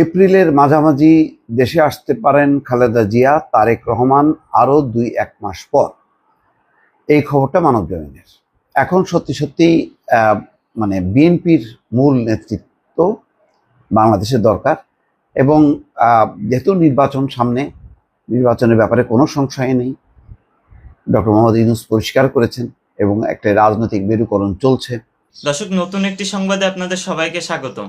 এপ্রিলের মাঝামাঝি দেশে আসতে পারেন খালেদা জিয়া, তারেক রহমান আরও দুই এক মাস পর। এই খবরটা মানব জমিনের এখন সত্যি সত্যি মানে বিএনপির মূল নেতৃত্ব বাংলাদেশের দরকার এবং যেহেতু নির্বাচন সামনে, নির্বাচনের ব্যাপারে কোনো সংশয় নেই। ডক্টর মোহাম্মদ ইউনুস পরিষ্কার করেছেন এবং একটা রাজনৈতিক মেরুকরণ চলছে। দর্শক, নতুন একটি সংবাদে আপনাদের সবাইকে স্বাগতম।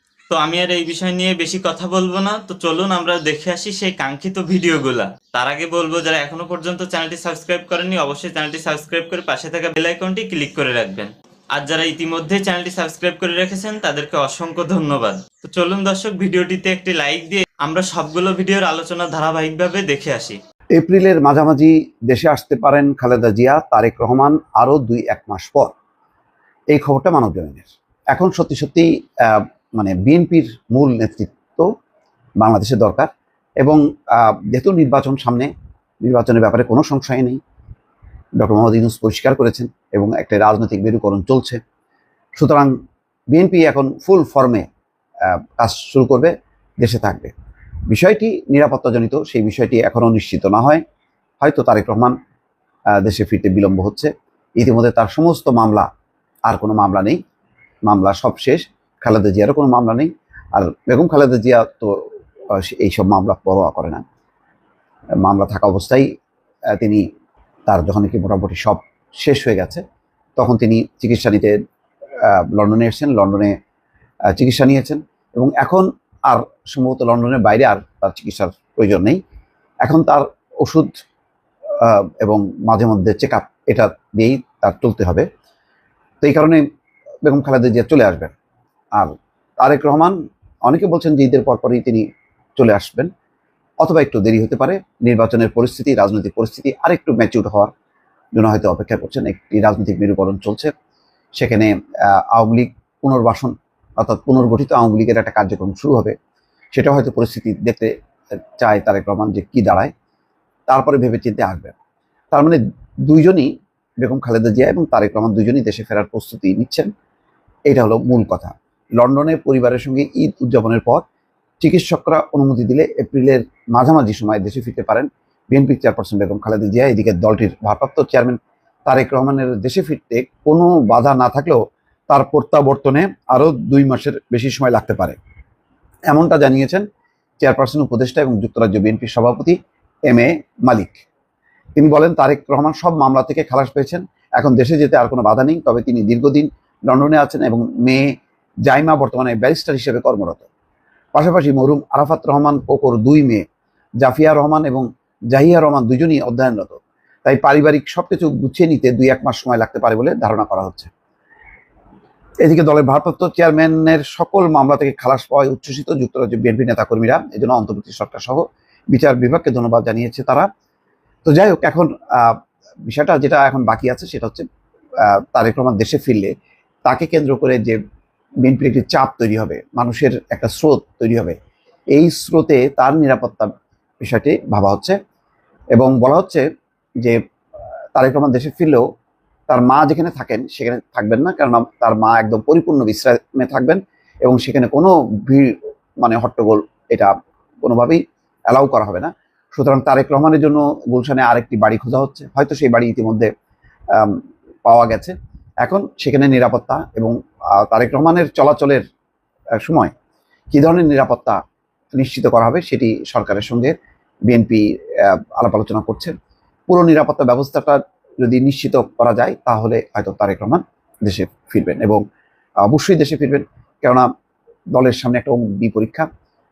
তো আমি আর এই বিষয় নিয়ে বেশি কথা বলব না। তো চলুন আমরা দেখে আসি সেই কাঙ্ক্ষিত ভিডিওগুলা। তার আগে বলব, যারা এখনও পর্যন্ত চ্যানেলটি সাবস্ক্রাইব করেননি, অবশ্যই চ্যানেলটি সাবস্ক্রাইব করে পাশে থাকা বেল আইকনটি ক্লিক করে রাখবেন। আর যারা ইতিমধ্যে চ্যানেলটি সাবস্ক্রাইব করে রেখেছেন, তাদেরকে অসংখ্য ধন্যবাদ। তো চলুন দর্শক, ভিডিওটিতে একটি লাইক দিয়ে আমরা সবগুলো ভিডিওর আলোচনা ধারাবাহিকভাবে দেখে আসি। এপ্রিলের মাঝামাঝি দেশে আসতে পারেন খালেদা জিয়া, তারেক রহমান, আরও দুই এক মাস পর। এই খবরটা মানব জমিনের এখন সত্যি সত্যি মানে বিএনপির মূল নেতৃত্ব বাংলাদেশের দরকার এবং যেহেতু নির্বাচন সামনে, নির্বাচনের ব্যাপারে কোনো সংশয় নেই। ডক্টর মোহাম্মদ ইউনুস পরিষ্কার করেছেন এবং একটা রাজনৈতিক মেরুকরণ চলছে। সুতরাং বিএনপি এখন ফুল ফর্মে কাজ শুরু করবে, দেশে থাকবে। বিষয়টি নিরাপত্তাজনিত, সেই বিষয়টি এখনও নিশ্চিত না হয়। হয়তো তারেক রহমান দেশে ফিরতে বিলম্ব হচ্ছে। ইতিমধ্যে তার সমস্ত মামলা, আর কোনো মামলা নেই। মামলা সব শেষ। খালেদা জিয়ারও কোনো মামলা নেই। আর বেগম খালেদা জিয়া তো এইসব মামলা পরোয়া করে না। মামলা থাকা অবস্থায় তিনি তার যখন কি মোটামুটি সব শেষ হয়ে গেছে, তখন তিনি চিকিৎসা নিতে লন্ডনে এসেছেন, লন্ডনে চিকিৎসা নিয়েছেন। এবং এখন আর সম্ভবত লন্ডনের বাইরে আর তার চিকিৎসার প্রয়োজন নেই। এখন তার ওষুধ এবং মাঝে মধ্যে চেক আপ এটা দিয়েই তার চলতে হবে। তো এই কারণে বেগম খালেদা জিয়া চলে আসবেন। আর তারেক রহমান, অনেকে বলছেন যে ঈদের পরপরই তিনি চলে আসবেন, অথবা একটু দেরি হতে পারে, নির্বাচনের পরিস্থিতি, রাজনৈতিক পরিস্থিতি আরেকটু ম্যাচিউর হওয়ার জন্য হয়তো অপেক্ষা করছেন, একটি রাজনৈতিক মেরুকরণ চলছে। সেখানে আওয়ামী লীগ পুনর্বাসন, অর্থাৎ পুনর্গঠিত আওয়ামী লীগের একটা কার্যক্রম শুরু হবে, সেটা হয়তো পরিস্থিতি দেখতে চায় তারেক রহমান যে কি দাঁড়ায়, তারপরে ভেবে চিন্তে আসবেন তার মানে দুইজনই বেগম খালেদা জিয়া এবং তারেক রহমান দুইজনই দেশে ফেরার প্রস্তুতি নিচ্ছেন, এটা হলো মূল কথা। লন্ডনে পরিবারের সঙ্গে ঈদ উদযাপনের পর চিকিৎসকরা অনুমতি দিলে এপ্রিলের মাঝামাঝি সময় দেশে ফিরতে পারেন বিএনপি চেয়ারপারসন বেগম খালেদা জিয়া। এদিকে দলটির ভারপ্রাপ্ত চেয়ারম্যান তারেক রহমানের দেশে ফিরতে কোনো বাধা না থাকলেও তার প্রত্যাবর্তনে আরও দুই মাসের বেশি সময় লাগতে পারে। এমনটা জানিয়েছেন চেয়ারপারসন, উপদেষ্টা এবং যুক্তরাজ্য বিএনপির সভাপতি এম এ মালিক। তিনি বলেন, তারেক রহমান সব মামলা থেকে খালাস পেয়েছেন। এখন দেশে যেতে আর কোনো বাধা নেই, তবে তিনি দীর্ঘদিন লন্ডনে আছেন এবং মেয়ে জাইমা বর্তমানে ব্যারিস্টার হিসেবে কর্মরত। পাশাপাশি মরুম আরাফাত রহমান কোকর দুই মেয়ে, জাফিয়া রহমান এবং জাহিয়া রহমান দুজনই অধ্যয়নরত। তাই পারিবারিক সবকিছু গুছিয়ে নিতে দুই এক মাস সময় লাগতে পারে বলে ধারণা করা হচ্ছে। এদিকে দলের ভারপ্রাপ্ত চেয়ারম্যানের সকল মামলা থেকে খালাস পাওয়ায় উচ্ছ্বসিত যুক্তরাজ্য বিএনপি নেতাকর্মীরা, এজন্য অন্তর্বর্তী সরকার সহ বিচার বিভাগকে ধন্যবাদ জানিয়েছে তারা। তো যাই হোক, এখন বিষয়টা যেটা এখন বাকি আছে সেটা হচ্ছে তারেক রহমান দেশে ফিরলে তাকে কেন্দ্র করে যে বিএনপির একটি চাপ তৈরি হবে, মানুষের একটা স্রোত তৈরি হবে। এই স্রোতে তার নিরাপত্তা বিষয়টি ভাবা হচ্ছে এবং বলা হচ্ছে যে, তারেক রহমান দেশে ফিরলেও তার মা যেখানে থাকেন সেখানে থাকবেন না কারণ তার মা একদম পরিপূর্ণ বিশ্রামে থাকবেন এবং সেখানে কোনো ভিড় মানে হট্টগোল এটা কোনোভাবেই অ্যালাউ করা হবে না। সুতরাং তারেক রহমানের জন্য গুলশানে আরেকটি বাড়ি খোঁজা হচ্ছে, হয়তো সেই বাড়ি ইতিমধ্যে পাওয়া গেছে। এখন সেখানে নিরাপত্তা এবং তারেক রহমানের চলাচলের সময় কী ধরনের নিরাপত্তা নিশ্চিত করা হবে সেটি সরকারের সঙ্গে বিএনপি আলাপ আলোচনা করছেন। পুরো নিরাপত্তা ব্যবস্থাটা যদি নিশ্চিত করা যায়, তাহলে হয়তো তারেক রহমান দেশে ফিরবেন এবং অবশ্যই দেশে ফিরবেন। কেননা দলের সামনে একটা অগ্নি পরীক্ষা,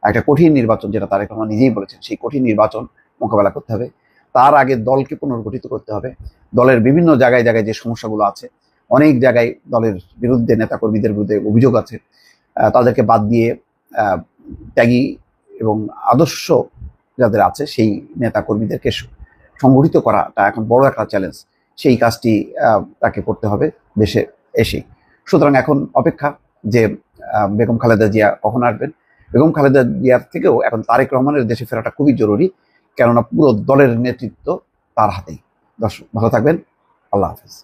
একটা কঠিন নির্বাচন যেটা তারেক রহমান নিজেই বলেছেন, সেই কঠিন নির্বাচন মোকাবেলা করতে হবে। তার আগে দলকে পুনর্গঠিত করতে হবে। দলের বিভিন্ন জায়গায় জায়গায় যে সমস্যাগুলো আছে অনেক জায়গায় দলের বিরুদ্ধে, নেতাকর্মীদের বিরুদ্ধে অভিযোগ আছে। তাদেরকে বাদ দিয়ে ত্যাগী এবং আদর্শ যাদের আছে, সেই নেতাকর্মীদেরকে সংগঠিত করাটা এখন বড় একটা চ্যালেঞ্জ সেই কাজটি তাকে করতে হবে দেশে এসেই সুতরাং এখন অপেক্ষা যে বেগম খালেদা জিয়া কখন আসবেন? বেগম খালেদা জিয়ার থেকেও এখন তারেক রহমানের দেশে ফেরাটা খুবই জরুরি, কেননা পুরো দলের নেতৃত্ব তার হাতেই। দর্শক, ভালো থাকবেন। আল্লাহ হাফিজ।